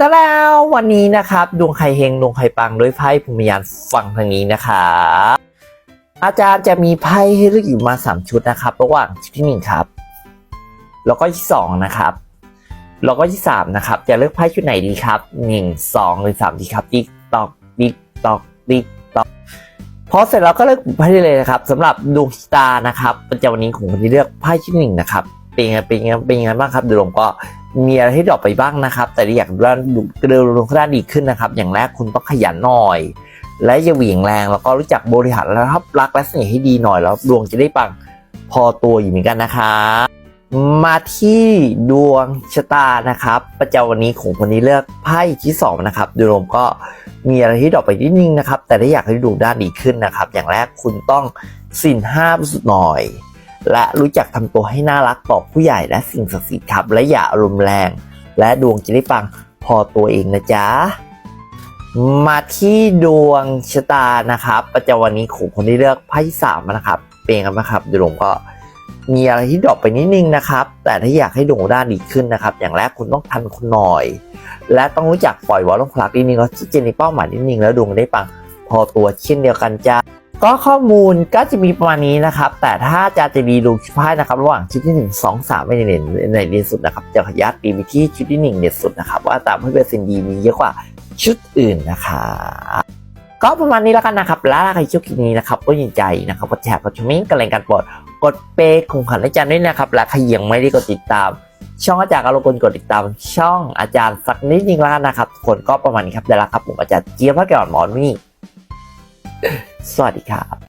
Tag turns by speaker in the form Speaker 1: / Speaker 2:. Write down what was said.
Speaker 1: แต่แล้ววันนี้นะครับ ดวงใครเฮงดวงใครปังด้วยไพ่ภูมิยานฟังทางนี้นะครับอาจารย์จะมีไพ่ให้เลือกอยู่มาสามชุดนะครับ ระหว่างชุดที่หนึ่งครับ แล้วก็ที่สองนะครับแล้วก็ที่สามนะครับ จะเลือกไพ่ชุดไหนดีครับหนึ่งสองหรือสามดีครับติ๊กตอกติ๊กตอกติ๊กตอกพอเสร็จแล้วก็เลือกไพ่ได้เลยนะครับสำหรับดวงชะตานะครับประจำวันนี้ของคนที่เลือกไพ่ชุดหนึ่งนะครับ เป็นยังไงเป็นยังไงเป็นยังไงบ้างครับเดี๋ยวผมก็มีอะไรให้ดรอปไปบ้างนะครับ แต่อยากด้านเร็วลงด้านดีขึ้นนะครับ อย่างแรกคุณต้องขยันหน่อย และอย่าเหวี่ยงแรง แล้วก็รู้จักบริหารและรับรักและเสน่ห์ให้ดีหน่อยแล้วดวงจะได้ปังพอตัวอยู่เหมือนกันนะครับมาที่ดวงชะตานะครับ ประจำวันนี้ของคนที่เลือกไพ่ที่สองนะครับโดยรวมก็มีอะไรที่ดรอปไปนิดนึงนะครับ แต่ถ้าอยากให้ดวงด้านดีขึ้นนะครับ อย่างแรกคุณต้องสินห้าสุดหน่อย และรู้จักทำตัวให้น่ารักต่อผู้ใหญ่และสิ่งศักดิ์สิทธิ์ครับ และอย่าอารมณ์แรง และดวงจะได้ปังพอตัวเองนะจ๊ะ มาที่ดวงชะตานะครับ ประจำวันนี้ของคนที่เลือกไพ่สามนะครับ เป็นกันนะครับดวงก็มีอะไรที่ดรอปไปนิดนึงนะครับ แต่ถ้าอยากให้ดวงด้านดีขึ้นนะครับ อย่างแรกคุณต้องทันคุณหน่อย และต้องรู้จักปล่อยวอลลงพลักนิดนึงแล้วเจนในเป้าหมายนิดนึงแล้วดวงได้ปัง พอตัวเช่นเดียวกันจ้าก็ข้อมูลก็จะมีประมาณนี้นะครับ แต่ถ้าจะจะดีดูชุดไพ่นะครับ ระหว่างชุดที่1 2 3ไม่ในเด่นในเด่นสุดนะครับ จะขยัดตีไปที่ชุดที่1เด่นสุดนะครับ ว่าตามเพื่อนเปอร์เซ็นต์ดีมีเยอะกว่าชุดอื่นนะคะก็ประมาณนี้แล้วกันนะครับ แล้วถ้าใครชอบคลิปนี้นะครับก็ยินใจนะครับกดแชร์กดชมิ่งกันแรงกันปรดกดเปย์ของขวัญอาจารย์ด้วยนะครับ และใครยังไม่ได้กดติดตาม ช่องอาจารย์ก็รบกวนกดติดตาม ช่องอาจารย์สักนิดนึงแล้วกันนะครับคนก็ประมาณนี้ครับได้แล้วครับผมอาจารย์เจี๊ยบพระแก้วหมอนี่ สวัสดีครับ